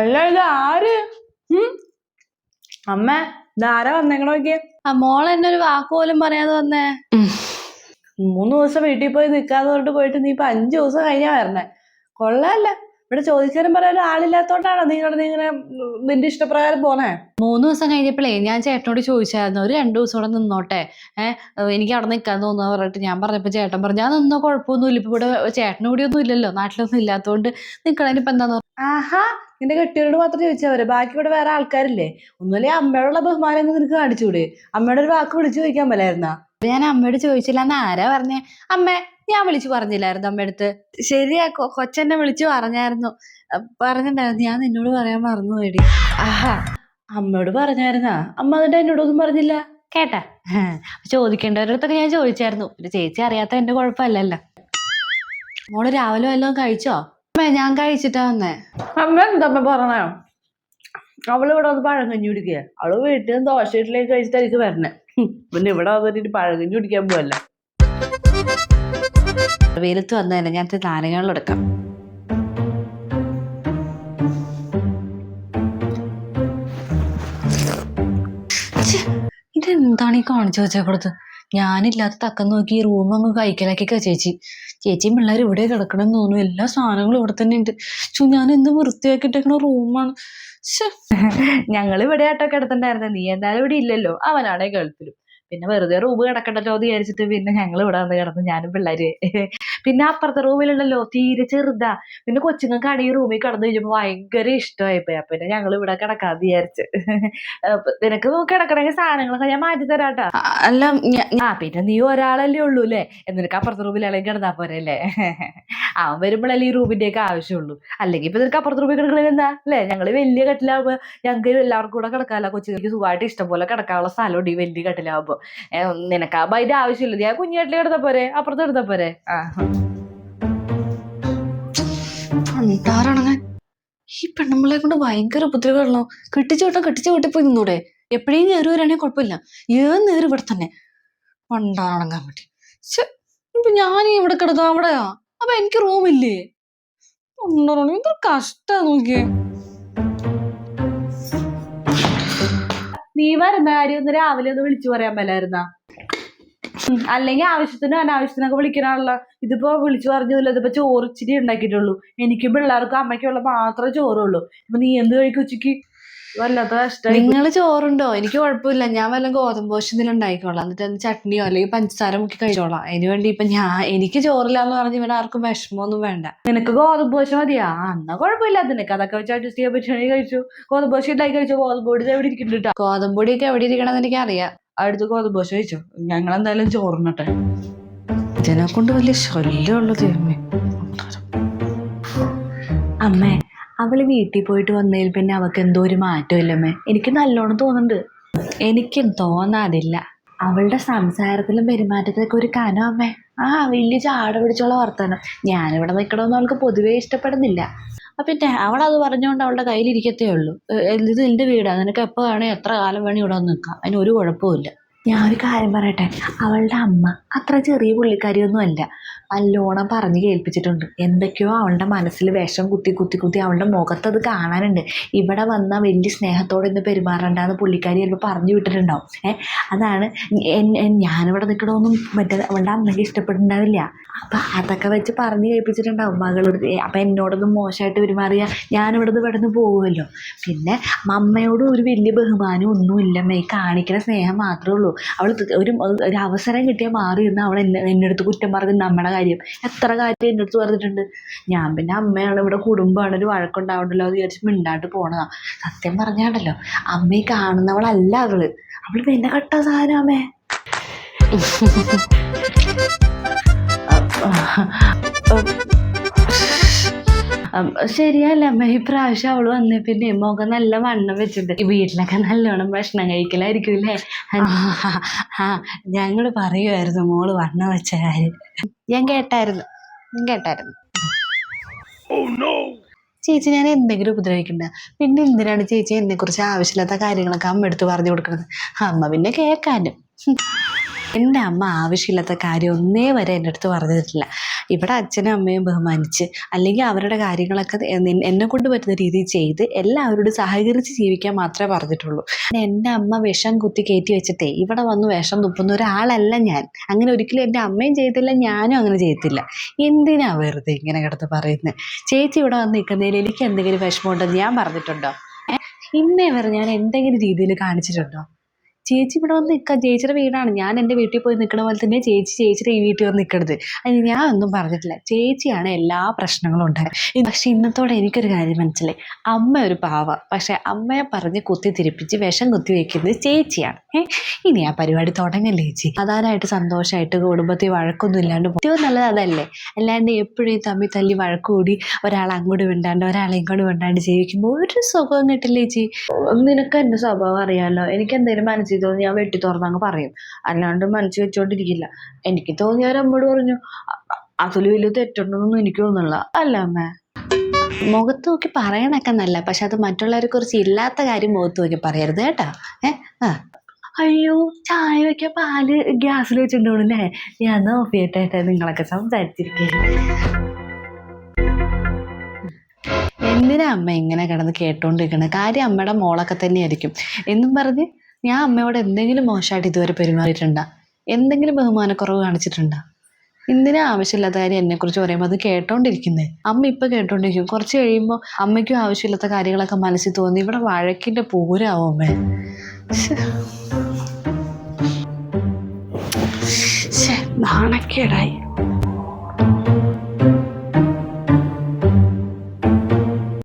അല്ല ഇത് ആര്? ഉം? അമ്മ ഇതാരാ വന്നേക്കണ നോക്കിയേ. ആ മോൾ എന്നെ ഒരു വാക്ക് പോലും പറയാതെ വന്നേ. മൂന്ന് ദിവസം വീട്ടിൽ പോയി നിൽക്കാതെ പറഞ്ഞിട്ട് പോയിട്ട് നീ ഇപ്പൊ അഞ്ചു ദിവസം കഴിഞ്ഞാ വരണേ. കൊള്ളാല്ല. ഇവിടെ ചോദിച്ചാലും പറയാൻ ആളില്ലാത്തോണ്ടാണോ നീ ഇങ്ങനെ നിന്റെ ഇഷ്ടപ്രകാരം പോണേ. മൂന്ന് ദിവസം കഴിഞ്ഞപ്പോഴേ ഞാൻ ചേട്ടനോട് ചോദിച്ചായിരുന്നു ഒരു രണ്ടു ദിവസം ഇവിടെ നിന്നോട്ടെ? ഏഹ് എനിക്ക് അവിടെ നിൽക്കാൻ തോന്നുന്നു പറഞ്ഞിട്ട് ഞാൻ പറഞ്ഞപ്പോൾ ചേട്ടൻ പറഞ്ഞു ഞാൻ നിന്നോ കുഴപ്പമൊന്നുമില്ല. ഇപ്പൊ ഇവിടെ ചേട്ടനും കൂടി ഒന്നും ഇല്ലല്ലോ നാട്ടിലൊന്നും ഇല്ലാത്തതുകൊണ്ട് നിക്കണേന് ഇപ്പം എന്താന്ന് ആഹാ നിന്റെ കെട്ടിയോട് മാത്രം ചോദിച്ചവര്? ബാക്കി ഇവിടെ വേറെ ആൾക്കാരില്ലേ? ഒന്നുമില്ലേ അമ്മയോടുള്ള ബഹുമാനം നിനക്ക് കാണിച്ചുകൂടി അമ്മയുടെ ഒരു വാക്ക് വിളിച്ചു ചോദിക്കാൻ പോലായിരുന്നാ ഞാൻ അമ്മയോട് ചോദിച്ചില്ല എന്ന് ആരാ പറഞ്ഞേ? അമ്മേ ഞാൻ വിളിച്ചു പറഞ്ഞില്ലായിരുന്നു അമ്മയടുത്ത്. ശരിയാ കൊച്ചെന്നെ വിളിച്ചു പറഞ്ഞായിരുന്നു. പറഞ്ഞിട്ടുണ്ടായിരുന്നു ഞാൻ നിന്നോട് പറയാൻ മറന്നു പോയി ആഹാ അമ്മയോട് പറഞ്ഞായിരുന്നാ? അമ്മ അതിന്റെ എന്നോടൊന്നും പറഞ്ഞില്ല? കേട്ടാ. ചോദിക്കേണ്ടവരുടെ അടുത്തൊക്കെ ഞാൻ ചോദിച്ചായിരുന്നു. പിന്നെ ചേച്ചി അറിയാത്ത എന്റെ കുഴപ്പമല്ലല്ലോ. മോൾ രാവിലെ വല്ലതും കഴിച്ചോ? അമ്മ ഞാൻ കഴിച്ചിട്ടാ വന്നേ. അമ്മ എന്താ അമ്മ പറഞ്ഞോ? അവൾ ഇവിടെ വന്ന് പഴങ്കഞ്ഞി കുടിക്കുക. അവൾ വീട്ടിൽ നിന്ന് ദോശ ഇഡ്ഡലിയൊക്കെ കഴിച്ചിട്ടായിരിക്കും വരണേ. പിന്നെ ഇവിടെ വന്നിട്ട് പഴങ്കഞ്ഞി കുടിക്കാൻ പോവല്ല? വെയിലത്ത് വന്നതല്ലേ ഞാൻ നാരങ്ങളും എടുക്കാം. ഇതെന്താണ് ഈ കാണിച്ചു വെച്ചേക്കടുത്ത് ഞാനില്ലാത്ത തക്കം നോക്കി ഈ റൂം അങ്ങ് കഴിക്കലാക്കിക്ക ചേച്ചി. ചേച്ചിയും പിള്ളേർ ഇവിടെ കിടക്കണം എന്ന് തോന്നുന്നു. എല്ലാ സാധനങ്ങളും ഇവിടെ തന്നെ ഉണ്ട്. ചു ഞാൻ എന്ത് വൃത്തിയാക്കിട്ടേക്കണ റൂമാണ് ഞങ്ങൾ ഇവിടെ ആട്ടോ കിടത്തണ്ടായിരുന്നെ നീ എന്തായാലും ഇവിടെ ഇല്ലല്ലോ. അവനാണെ ഗൾഫിലും. പിന്നെ വെറുതെ റൂം കിടക്കണ്ടല്ലോ എന്ന് വിചാരിച്ചിട്ട് പിന്നെ ഞങ്ങൾ ഇവിടെ വന്ന് കിടന്നു ഞാനും പിള്ളേര്. പിന്നെ അപ്പുറത്തെ റൂമിലുണ്ടല്ലോ തീരെ ചെറുതാ. പിന്നെ കൊച്ചുങ്ങൾക്ക് അടി റൂമിൽ കിടന്നു കഴിഞ്ഞപ്പോ ഭയങ്കര ഇഷ്ടമായിപ്പോയി. അപ്പൊ പിന്നെ ഞങ്ങൾ ഇവിടെ കിടക്കാന്ന് വിചാരിച്ച്. നിനക്ക് കിടക്കണമെങ്കിൽ സാധനങ്ങളൊക്കെ ഞാൻ മാറ്റി തരാട്ടാ. അല്ല ആ പിന്നെ നീ ഒരാളല്ലേ ഉള്ളൂ അല്ലേ? എന്നിട്ട് അപ്പുറത്തെ റൂമിലാണെങ്കിൽ കിടന്നാ പോരെ അല്ലേ അവൻ വരുമ്പോഴല്ലേ ഈ റൂമിന്റെ ഒക്കെ ആവശ്യമുള്ളൂ. അല്ലെങ്കിൽ ഇപ്പൊ നിനക്ക് അപ്പുറത്ത് റൂമിൽ കിടക്കണത് എന്താ? അല്ലേ? ഞങ്ങൾ വലിയ കട്ടിലാവുമ്പോ ഞങ്ങൾക്ക് എല്ലാവർക്കും കൂടെ കിടക്കാമല്ലോ കൊച്ചുങ്ങൾക്ക് സുഖമായിട്ട് ഇഷ്ടം പോലെ കിടക്കാനുള്ള സ്ഥലമുണ്ട് ഈ വലിയ കട്ടിലാവുമ്പോ. ഏ, നിനക്കാവുമ്പോ അതിന്റെ ആവശ്യമില്ല. ഞാൻ കുഞ്ഞു കട്ടിൽ കിടന്നാ പോരെ? അപ്പുറത്ത് കിടന്നാ പോരെ? ഈ പെണ്ണുമ്പളെ കൊണ്ട് ഭയങ്കര ഉപദ്രവമാണല്ലോ. കെട്ടിച്ചു വിട്ടാ കെട്ടിച്ചു വീട്ടിൽ പോയി നിന്നൂടെ. എപ്പോഴേലും കയറി വരാണെങ്കിൽ കുഴപ്പമില്ല. ഏത് നേരം ഇവിടെ തന്നെ? പണ്ടാണങ്ങാൻ വേണ്ടി ഇപ്പൊ ഞാൻ ഇവിടെ കിടക്കാം അവിടെയാ? അപ്പൊ എനിക്ക് റൂമില്ലേ ഉണ്ടോ എന്തൊരു കഷ്ട നോക്കിയേ. നീ വരുന്ന കാര്യം ഒന്ന് രാവിലെ ഒന്ന് വിളിച്ചു പറയാൻ മേലായിരുന്നാ? അല്ലെങ്കിൽ ആവശ്യത്തിന് അനാവശ്യത്തിനൊക്കെ വിളിക്കാനുള്ള ഇതിപ്പോ വിളിച്ചു പറഞ്ഞില്ല ഇതിപ്പോ ചോറ് ഇച്ചിരി ഉണ്ടാക്കിയിട്ടുള്ളൂ. എനിക്കും പിള്ളേർക്കും അമ്മയ്ക്കുള്ള മാത്രമേ ചോറുള്ളൂ. ഇപ്പൊ നീ എന്ത് കഴിക്കും ഉച്ചയ്ക്ക് നിങ്ങൾ ചോറുണ്ടോ? എനിക്ക് കുഴപ്പമില്ല. ഞാൻ വല്ല ഗോതമ്പ് ദോശ എന്തെങ്കിലും ഉണ്ടായിക്കോളാം എന്നിട്ട് ചട്നിയോ അല്ലെങ്കിൽ പഞ്ചസാര മുക്കി കഴിച്ചോളാം. അതിന് വേണ്ടി ഇപ്പൊ ഞാൻ എനിക്ക് ചോറില്ല എന്ന് പറഞ്ഞ് ഇവിടെ ആർക്കും വിഷമമൊന്നും വേണ്ട. നിനക്ക് ഗോതമ്പ് ദോശ മതിയാ? അന്നാ എന്നാ കുഴപ്പമില്ല. നിനക്ക് അതൊക്കെ വെച്ച് അഡ്ജസ്റ്റ് ചെയ്യാൻ പറ്റുകയാണെങ്കിൽ കഴിച്ചു. ഗോതമ്പ് ദോശ ഉണ്ടായി കഴിച്ചു? ഗോതമ്പ് പൊടി എവിടെ ഇരിക്കുന്നുണ്ട് ഗോതമ്പ് പൊടി ഒക്കെ എവിടെ ഇരിക്കണമെന്ന് എനിക്കറിയാം. അടുത്ത് ഗോതമ്പ് ദോശ കഴിച്ചു? ഞങ്ങൾ എന്തായാലും ചോറിനട്ടെ. ഇതിനെ കൊണ്ട് വലിയ ശല്യമുള്ളത് അമ്മേ അവൾ വീട്ടിൽ പോയിട്ട് വന്നതിൽ പിന്നെ അവൾക്ക് എന്തോ ഒരു മാറ്റമില്ലമ്മേ. എനിക്ക് നല്ലോണം തോന്നുന്നുണ്ട്. എനിക്കും തോന്നാതില്ല അവളുടെ സംസാരത്തിലും പെരുമാറ്റത്തിലൊക്കെ ഒരു കനം അമ്മേ. ആ വലിയ ചാട പിടിച്ചുള്ള വർത്തനം ഞാനിവിടെ നിൽക്കണമെന്ന് അവൾക്ക് പൊതുവേ ഇഷ്ടപ്പെടുന്നില്ല. പിന്നെ അവളത് പറഞ്ഞുകൊണ്ട് അവളുടെ കയ്യിലിരിക്കത്തേ ഉള്ളൂ. ഇത് നിന്റെ വീടാണ് നിനക്ക് എപ്പോൾ വേണേ എത്ര കാലം വേണേ ഇവിടെ വന്ന് നിൽക്കാം. അതിന് ഒരു കുഴപ്പമില്ല ഞാൻ ഒരു കാര്യം പറയട്ടെ. അവളുടെ അമ്മ അത്ര ചെറിയ പുള്ളിക്കാരിയൊന്നും അല്ല നല്ലോണം പറഞ്ഞു കേൾപ്പിച്ചിട്ടുണ്ട്. എന്തൊക്കെയോ അവളുടെ മനസ്സിൽ വിഷം കുത്തി കുത്തി കുത്തി അവളുടെ മുഖത്തത് കാണാനുണ്ട്. ഇവിടെ വന്ന വലിയ സ്നേഹത്തോടെ ഇന്ന് പെരുമാറണ്ടെന്ന് പുള്ളിക്കാരി ചിലപ്പോൾ പറഞ്ഞു വിട്ടിട്ടുണ്ടാവും. ഏ അതാണ് ഞാനിവിടെ നിൽക്കണമെന്നും മറ്റേ അവളുടെ അമ്മയ്ക്ക് ഇഷ്ടപ്പെടുന്നുണ്ടാവില്ല അപ്പം അതൊക്കെ വെച്ച് പറഞ്ഞു കേൾപ്പിച്ചിട്ടുണ്ടാവും. മകളോട് അപ്പം എന്നോടൊന്നും മോശമായിട്ട് പെരുമാറിയ ഞാനിവിടെ നിന്ന് ഇവിടെ നിന്ന് പോകുമല്ലോ പിന്നെ അമ്മയോട് ഒരു വലിയ ബഹുമാനം ഒന്നുമില്ല. മേ കാണിക്കുന്ന സ്നേഹം മാത്രമേ ഉള്ളൂ. അവൾ ഒരു ഒരു അവസരം കിട്ടിയാൽ മാറി നിന്ന് അവൾ എന്നെ എന്റെ അടുത്ത് കുറ്റം പറഞ്ഞ് നമ്മുടെ കാര്യം. എത്ര കാര്യം എന്റെ അടുത്ത് പറഞ്ഞിട്ടുണ്ട്. ഞാൻ പിന്നെ അമ്മയാണ് ഇവിടെ കുടുംബമാണ് ഒരു വഴക്കുണ്ടാവണ്ടല്ലോ എന്ന് വിചാരിച്ച് മിണ്ടാണ്ട് പോണതാ. സത്യം പറഞ്ഞാണ്ടല്ലോ അമ്മയെ കാണുന്നവളല്ല അവൾ. അവൾ പിന്നെ കട്ട സാധനം അമ്മേ. ഉം, ശരിയല്ല. അമ്മ ഈ പ്രാവശ്യം അവൾ വന്നേ പിന്നെ മുഖം നല്ല വണ്ണം വെച്ചിട്ട് ഈ വീട്ടിലൊക്കെ നല്ലോണം ഭക്ഷണം കഴിക്കലായിരിക്കും അല്ലേ? ആ ഞങ്ങൾ പറയുമായിരുന്നു മോൾ വണ്ണം വെച്ച കാര്യം. ഞാൻ കേട്ടായിരുന്നു. ഞാൻ കേട്ടായിരുന്നു. ചേച്ചി ഞാൻ എന്തെങ്കിലും ഉപദ്രവിക്കണ്ട. പിന്നെ എന്തിനാണ് ചേച്ചി എന്നെ കുറിച്ച് ആവശ്യമില്ലാത്ത കാര്യങ്ങളൊക്കെ അമ്മ എടുത്ത് പറഞ്ഞു കൊടുക്കുന്നത്? അമ്മ പിന്നെ കേൾക്കാനും. എന്റെ എന്റെ അമ്മ ആവശ്യമില്ലാത്ത കാര്യം ഒന്നേ വരെ എന്റെ അടുത്ത് പറഞ്ഞിട്ടില്ല. ഇവിടെ അച്ഛനും അമ്മയും ബഹുമാനിച്ച് അല്ലെങ്കിൽ അവരുടെ കാര്യങ്ങളൊക്കെ എന്നെ- കൊണ്ട് പറ്റുന്ന രീതിയിൽ ചെയ്ത് എല്ലാവരോടും സഹകരിച്ച് ജീവിക്കാൻ മാത്രമേ പറഞ്ഞിട്ടുള്ളൂ. എന്റെ അമ്മ വിഷം കുത്തി കയറ്റി വെച്ചിട്ടേ ഇവിടെ വന്ന് വിഷം തുപ്പുന്ന ഒരാളല്ല ഞാൻ. അങ്ങനെ ഒരിക്കലും എന്റെ അമ്മയും ചെയ്തില്ല ഞാനും അങ്ങനെ ചെയ്തില്ല എന്തിനാ വെറുതെ ഇങ്ങനെ കിടന്ന് പറയുന്നത് ചേച്ചി ഇവിടെ വന്ന് നിൽക്കുന്നതിൽ എനിക്ക് എന്തെങ്കിലും വിഷമമുണ്ടെന്ന് ഞാൻ പറഞ്ഞിട്ടുണ്ടോ? ഇന്നേ വരെ ഞാൻ എന്തെങ്കിലും രീതിയിൽ കാണിച്ചിട്ടുണ്ടോ? ചേച്ചി ഇവിടെ വന്ന് നിൽക്കാം ചേച്ചിയുടെ വീടാണ്. ഞാൻ എന്റെ വീട്ടിൽ പോയി നിൽക്കുന്ന പോലെ തന്നെ ചേച്ചി ചേച്ചിയുടെ ഈ വീട്ടിൽ വന്ന് നിൽക്കണത് അതിന് ഞാൻ ഒന്നും പറഞ്ഞിട്ടില്ല. ചേച്ചിയാണ് എല്ലാ പ്രശ്നങ്ങളും ഉണ്ടായത്. പക്ഷെ ഇന്നത്തോടെ എനിക്കൊരു കാര്യം മനസ്സിലായി. അമ്മ ഒരു പാവ. പക്ഷെ അമ്മയെ പറഞ്ഞ് കുത്തി തിരിപ്പിച്ച് വിഷം കുത്തി വയ്ക്കുന്നത് ചേച്ചിയാണ്. ഏ? ഇനി ആ പരിപാടി തുടങ്ങല്ലേ ചേച്ചി? അതാനായിട്ട് സന്തോഷമായിട്ട് കുടുംബത്തിൽ വഴക്കൊന്നും ഇല്ലാണ്ട്. ഏറ്റവും നല്ലത് അതല്ലേ? അല്ലാണ്ട് എപ്പോഴും തമ്മിൽ തല്ലി വഴക്ക് കൂടി ഒരാൾ അങ്ങോട്ട് വിണ്ടാണ്ട് ഒരാളെ ഇങ്ങോട്ട് വിണ്ടാണ്ട് ജീവിക്കുമ്പോൾ ഒരു സുഖം കിട്ടില്ല ചേച്ചി? നിനക്ക് എന്റെ സ്വഭാവം അറിയാമല്ലോ എനിക്ക് എന്തെങ്കിലും മനസ്സിൽ തോന്നി ഞാൻ വെട്ടി തുറന്നങ്ങ് പറയും. അല്ലാണ്ട് മനസ്സിൽ വെച്ചോണ്ടിരിക്കില്ല. എനിക്ക് തോന്നിയാൽ അമ്മോട് പറഞ്ഞു "അ- അതിൽ വലിയ തെറ്റുണ്ടെന്നൊന്നും എനിക്ക് തോന്നുന്നില്ല. അല്ല അമ്മേ. മുഖത്ത് നോക്കി പറയണൊക്കെ നല്ല പക്ഷെ അത് മറ്റുള്ളവരെ കുറിച്ച് ഇല്ലാത്ത കാര്യം മുഖത്ത് നോക്കി പറയരുത് കേട്ടോ. ഏ? ആ. അയ്യോ ചായ വെക്കാൻ പാൽ ഗ്യാസിൽ വെച്ചിട്ടുണ്ടല്ലേ ഞാൻ ഓഫ് ചെയ്യട്ടെ നിങ്ങളൊക്കെ സംസാരിച്ചിരിക്കുകയാണ് എന്തിനാ അമ്മ ഇങ്ങനെ കിടന്ന് കേട്ടോണ്ടിരിക്കണേ? കാര്യം അമ്മയുടെ മോളൊക്കെ തന്നെയായിരിക്കും. എന്നും പറഞ്ഞ് ഞാൻ അമ്മയോട് എന്തെങ്കിലും മോശമായിട്ട് ഇതുവരെ പെരുമാറിയിട്ടുണ്ടോ? എന്തെങ്കിലും ബഹുമാനക്കുറവ് കാണിച്ചിട്ടുണ്ടോ? എന്തിനാ ആവശ്യമില്ലാത്ത കാര്യം എന്നെക്കുറിച്ച് പറയുമ്പോൾ അത് കേട്ടോണ്ടിരിക്കുന്നത് അമ്മ ഇപ്പം കേട്ടോണ്ടിരിക്കും. കുറച്ച് കഴിയുമ്പോൾ അമ്മയ്ക്കും ആവശ്യമില്ലാത്ത കാര്യങ്ങളൊക്കെ മനസ്സിൽ തോന്നി ഇവിടെ വഴക്കിന്റെ പൂരാവും അമ്മേ. നാണക്കേടായി.